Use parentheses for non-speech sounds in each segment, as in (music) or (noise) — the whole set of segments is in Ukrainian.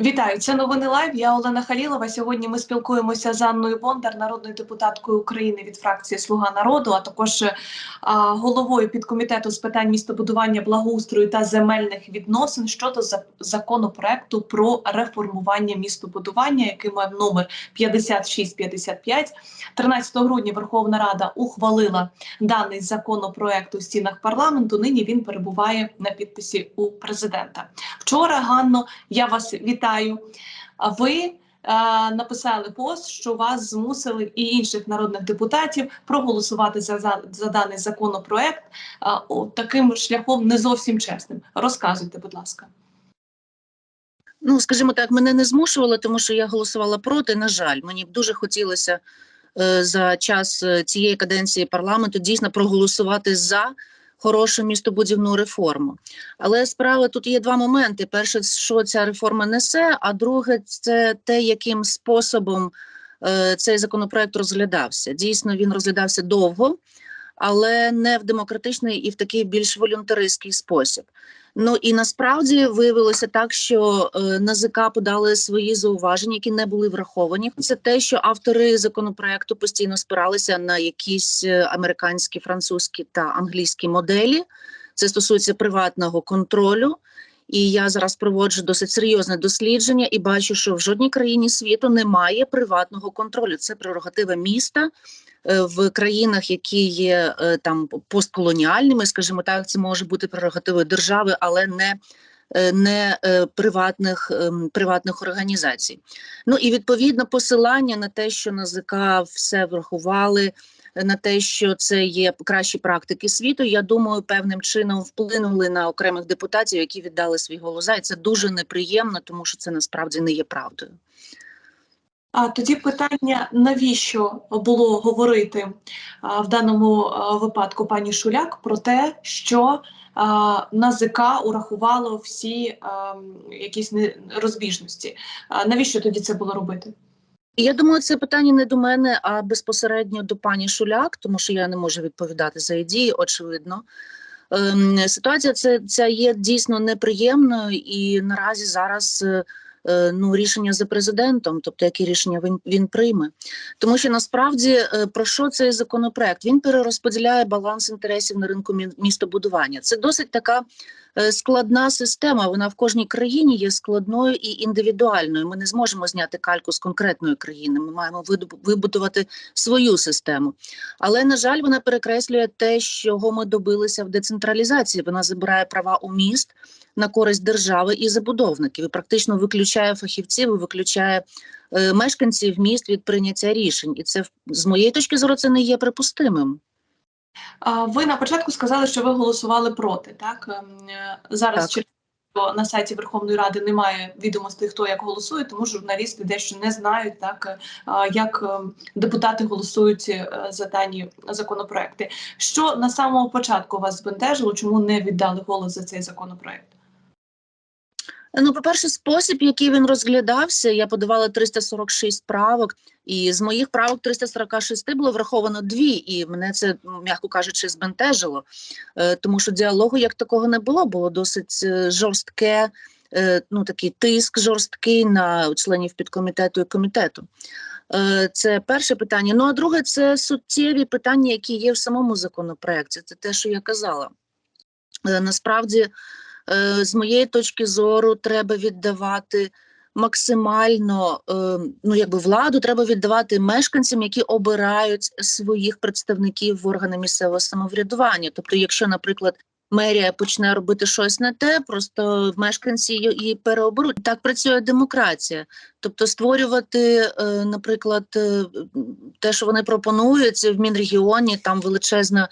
Вітаю, це новини Лайв. Я Олена Халілова. Сьогодні ми спілкуємося з Анною Бондар, народною депутаткою України від фракції Слуга народу, а також а, головою підкомітету з питань містобудування, благоустрою та земельних відносин щодо за- законопроекту про реформування містобудування, який має номер 5655. 13 грудня Верховна Рада ухвалила даний законопроект у стінах парламенту. Нині він перебуває на підписі у президента. Вчора Ганно, я вас вітаю. А ви е, написали пост, що вас змусили і інших народних депутатів проголосувати за, за, за даний законопроект е, о, таким шляхом не зовсім чесним. Розказуйте, будь ласка. Ну, скажімо так, мене не змушували, тому що я голосувала проти. На жаль, мені б дуже хотілося е, за час е, цієї каденції парламенту дійсно проголосувати за хорошу містобудівну реформу. Але справа тут є два моменти: перше, що ця реформа несе, а друге, це те, яким способом е, цей законопроект розглядався. Дійсно, він розглядався довго. Але не в демократичний і в такий більш волюнтаристський спосіб. Ну і насправді виявилося так, що е, НАЗК подали свої зауваження, які не були враховані. Це те, що автори законопроекту постійно спиралися на якісь е, американські, французькі та англійські моделі. Це стосується приватного контролю. І я зараз проводжу досить серйозне дослідження і бачу, що в жодній країні світу немає приватного контролю. Це прерогатива міста е, в країнах, які є е, там постколоніальними, скажімо так, це може бути прерогативою держави, але не е, не приватних ем, приватних організацій. Ну і відповідно посилання на те, що НАЗК все врахували, на те, що це є кращі практики світу. Я думаю, певним чином вплинули на окремих депутатів, які віддали свій голос. І це дуже неприємно, тому що це насправді не є правдою. А тоді питання: навіщо було говорити в даному випадку пані Шуляк про те, що а, НАЗК урахувало всі а, якісь розбіжності? Навіщо тоді це було робити? І Я думаю, це питання не до мене, а безпосередньо до пані Шуляк, тому що я не можу відповідати за її дії, очевидно. Ем, ситуація це, ця є дійсно неприємною, і наразі зараз е, е, ну, рішення за президентом, тобто які рішення він, він прийме. Тому що насправді е, про що цей законопроект? Він перерозподіляє баланс інтересів на ринку містобудування. Це досить така складна система. Вона в кожній країні є складною і індивідуальною. Ми не зможемо зняти кальку з конкретної країни. Ми маємо вибудувати свою систему. Але на жаль, вона перекреслює те, чого ми добилися в децентралізації. Вона забирає права у міст на користь держави і забудовників, і практично виключає фахівців, і виключає е, мешканців міст від прийняття рішень. І це з моєї точки зору це не є припустимим. Ви на початку сказали, що ви голосували проти. Так Ем, е, зараз Так. через що на сайті Верховної Ради немає відомостей, хто як голосує, тому журналісти дещо не знають, так е, як ем, депутати голосують е, за дані законопроекти. Що на самому початку вас збентежило? Чому не віддали голос за цей законопроект? Ну, по-перше, спосіб, який він розглядався, я подавала 346 правок, і з моїх правок 346 було враховано дві, і мене це, м'яко кажучи, збентежило, е, тому що діалогу як такого не було, було досить е, жорстке, е, ну такий тиск жорсткий на членів підкомітету і комітету. Це перше питання. Ну а друге, це суттєві питання, які є в самому законопроекті. Це те, що я казала. Насправді. Е, з моєї точки зору, треба віддавати максимально е, ну якби владу треба віддавати мешканцям, які обирають своїх представників в органи місцевого самоврядування. Тобто, якщо, наприклад, мерія почне робити щось не те, просто мешканці її переоберуть. Так працює демократія. Тобто, створювати, е, наприклад, е, те, що вони пропонують в Мінрегіоні, там величезна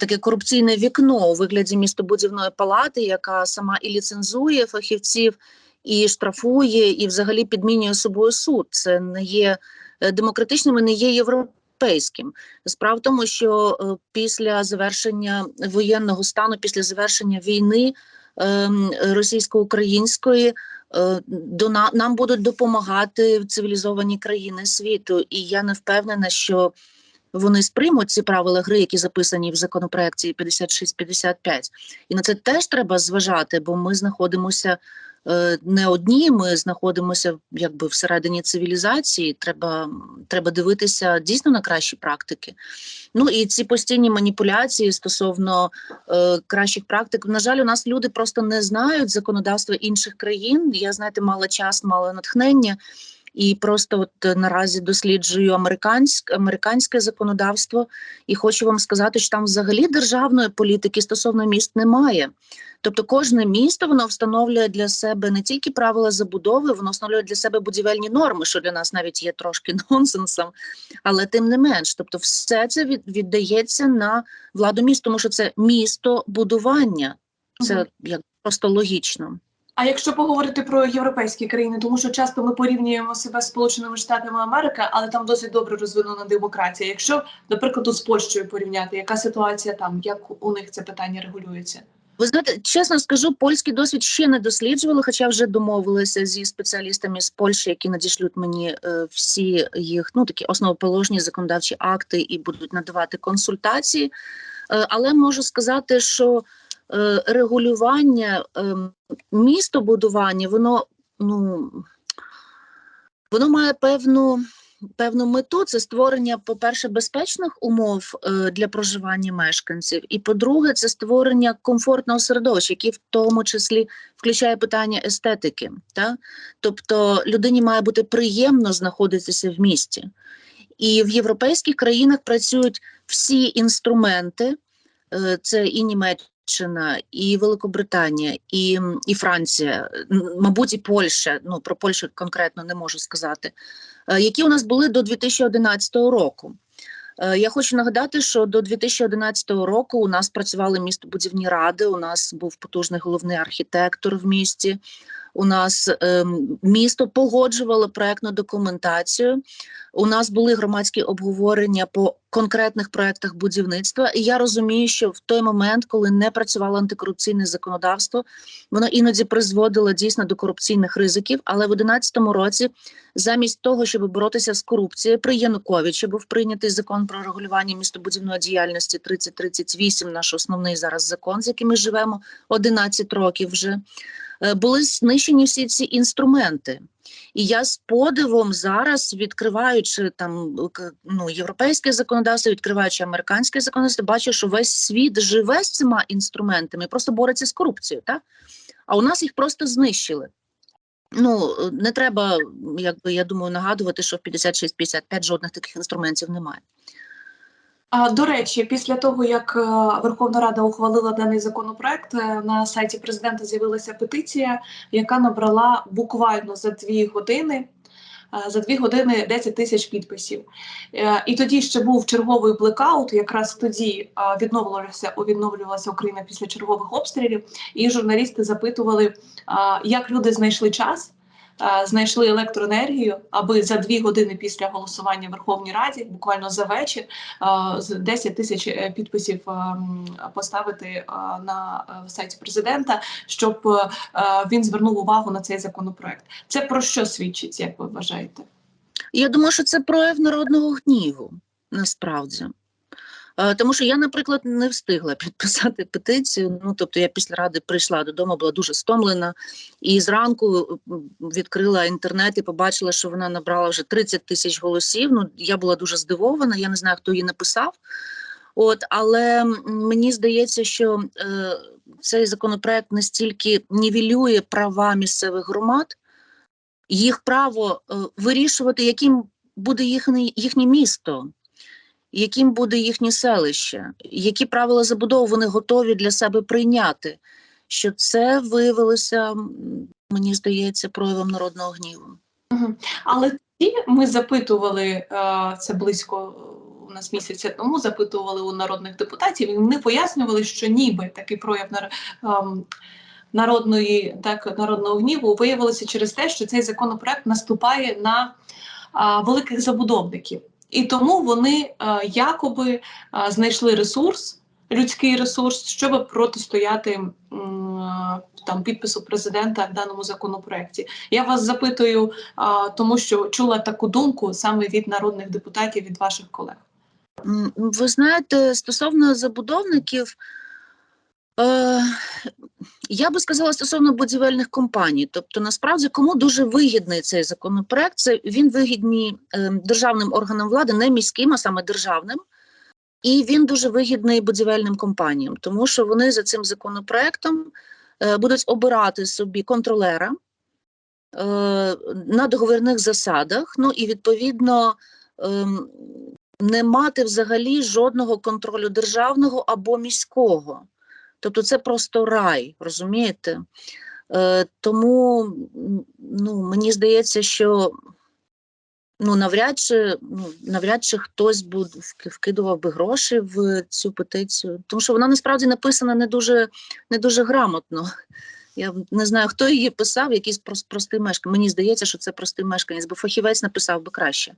таке корупційне вікно у вигляді містобудівної палати, яка сама і ліцензує фахівців, і штрафує, і взагалі підмінює собою суд. Це не є е, демократичним, не є європейським. Справа в тому, що е, після завершення воєнного стану, після завершення війни ем, російсько-української. е, До на- нам будуть допомагати цивілізовані країни світу, і я не впевнена, що вони сприймуть ці правила гри, які записані в законопроекті 56-55. І на це теж треба зважати, бо ми знаходимося не одні. Ми знаходимося якби всередині цивілізації. Треба, треба дивитися дійсно на кращі практики. Ну і ці постійні маніпуляції стосовно е, кращих практик. На жаль, у нас люди просто не знають законодавства інших країн. Я знаєте, мала час, мала натхнення. І просто от е, наразі досліджую американське американське законодавство, і хочу вам сказати, що там взагалі державної політики стосовно міст немає. Тобто, кожне місто воно встановлює для себе не тільки правила забудови, воно встановлює для себе будівельні норми, що для нас навіть є трошки (laughs) нонсенсом, але тим не менш, тобто, все це від, віддається на владу міст, тому що це місто будування. Це Мгм. як просто логічно. А якщо поговорити про європейські країни, тому що часто ми порівнюємо себе з Сполученими Штатами Америки, але там досить добре розвинена демократія. Якщо, до прикладу, з Польщею порівняти, яка ситуація там, як у них це питання регулюється? Ви знаєте, чесно скажу, польський досвід ще не досліджували, хоча вже домовилися зі спеціалістами з Польщі, які надішлють мені е, всі їх ну такі основоположні законодавчі акти і будуть надавати консультації. Е, але можу сказати, що е, регулювання містобудування, воно ну воно має певну. Певну мету це створення, по-перше, безпечних умов е, для проживання мешканців, і по-друге, це створення комфортного середовища, яке в тому числі включає питання естетики. Та? Тобто людині має бути приємно знаходитися в місті. І в європейських країнах працюють всі інструменти, е, це і Німеччина, і Великобританія, і, і Франція, мабуть, і Польща. Ну про Польщу конкретно не можу сказати, е, які у нас були до 2011 року. Е, Я хочу нагадати, що до 2011 року у нас працювали містобудівні ради. У нас був потужний головний архітектор в місті. У нас ем, місто погоджувало проектну документацію. У нас були громадські обговорення по конкретних проектах будівництва. І я розумію, що в той момент, коли не працювало антикорупційне законодавство, воно іноді призводило дійсно до корупційних ризиків. Але в 2011 році, замість того, щоб боротися з корупцією, при Януковичі був прийнятий закон про регулювання містобудівної діяльності 3038, наш основний зараз закон, з яким ми живемо 11 років вже. Е, Були знищені всі ці інструменти. І я з подивом зараз, відкриваючи там ну, європейське законодавство, відкриваючи американське законодавство, бачу, що весь світ живе з цими інструментами, просто бореться з корупцією. Так? А у нас їх просто знищили. Ну, е, не треба, якби я думаю, нагадувати, що в 56-55 жодних таких інструментів немає. До речі, після того як е, Верховна Рада ухвалила даний законопроект, е, на сайті президента з'явилася петиція, яка набрала буквально за дві години. е, За дві години 10 тисяч підписів. І тоді ще був черговий блекаут. Якраз тоді відновлювалася відновлювалася Україна після чергових обстрілів. І журналісти запитували, як люди знайшли час, знайшли електроенергію, аби за дві години після голосування в Верховній Раді, буквально за вечір, е, з 10 тисяч е, підписів поставити на е, сайті президента, щоб е, він звернув увагу на цей законопроект. Це про що свідчить, як ви вважаєте? Я думаю, що це прояв народного гніву, насправді. Е, Тому що я, наприклад, не встигла підписати петицію. Ну, тобто, я після ради прийшла додому, була дуже стомлена, і зранку відкрила інтернет і побачила, що вона набрала вже 30 тисяч голосів. Ну, я була дуже здивована, я не знаю, хто її написав. От, але мені здається, що е, цей законопроект настільки нівелює права місцевих громад, їх право е, вирішувати, яким буде їхнє, їхнє місто, яким буде їхнє селище, які правила забудови вони готові для себе прийняти. Що це виявилося, мені здається, проявом народного гніву. Але тоді ми запитували е, це близько е, у нас місяця тому. Запитували у народних депутатів, і вони пояснювали, що ніби такий прояв ем, народної так народного гніву виявилося через те, що цей законопроект наступає на а, великих забудовників, і тому вони е, якоби е, знайшли ресурс. Людський ресурс, щоб протистояти е, там підпису президента в даному законопроекті. Я вас запитую, тому що чула таку думку саме від народних депутатів, від ваших колег. Ви знаєте, стосовно забудовників, я би сказала стосовно будівельних компаній. Тобто, насправді, кому дуже вигідний цей законопроект, це він вигідний е, державним органам влади, не міським, а саме державним. І він дуже вигідний будівельним компаніям, тому що вони за цим законопроектом е, будуть обирати собі контролера е, на договірних засадах. Ну і відповідно ем, не мати взагалі жодного контролю державного або міського. Тобто це просто рай, розумієте? Е, тому ну, мені здається, що ну, навряд чи, ну, навряд чи хтось буде вкидував би гроші в цю петицію, тому що вона насправді написана не дуже, не дуже грамотно. Я не знаю, хто її писав, якийсь прос- простий мешканець. Мені здається, що це простий мешканець, бо фахівець написав би краще.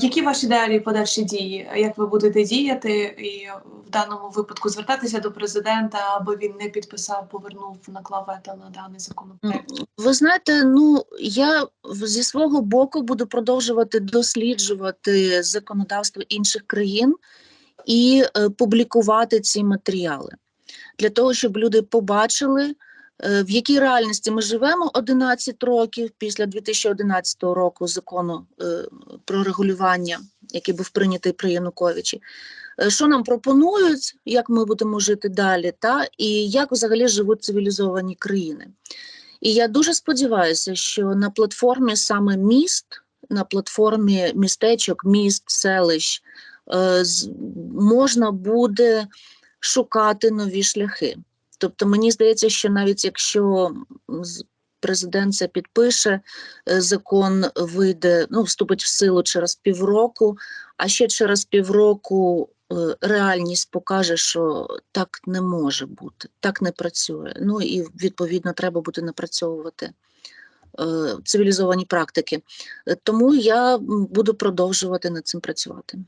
Які ваші далі подальші дії? Як ви будете діяти і в даному випадку звертатися до президента, аби він не підписав, повернув наклав вето на даний законопроект? Ви знаєте, ну я зі свого боку буду продовжувати досліджувати законодавство інших країн і е, публікувати ці матеріали для того, щоб люди побачили, в якій реальності ми живемо 11 років після 2011 року закону е, про регулювання, який був прийнятий при Януковичі. Е, Що нам пропонують, як ми будемо жити далі, та і як взагалі живуть цивілізовані країни. І я дуже сподіваюся, що на платформі саме міст, на платформі містечок, міст, селищ е, можна буде шукати нові шляхи. Тобто, мені здається, що навіть якщо президент це підпише, е, закон вийде, ну, вступить в силу через півроку, а ще через півроку е, реальність покаже, що так не може бути, так не працює. Ну і відповідно треба буде напрацьовувати е, цивілізовані практики. Тому я буду продовжувати над цим працювати.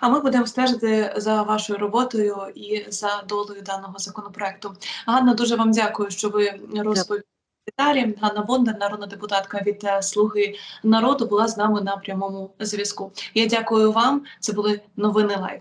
А ми будемо стежити за вашою роботою і за долею даного законопроекту. Ганна, дуже вам дякую, що ви розповіли деталі. Ганна Бондар, народна депутатка від е, Слуги народу, була з нами на прямому зв'язку. Я дякую вам. Це були новини лайв.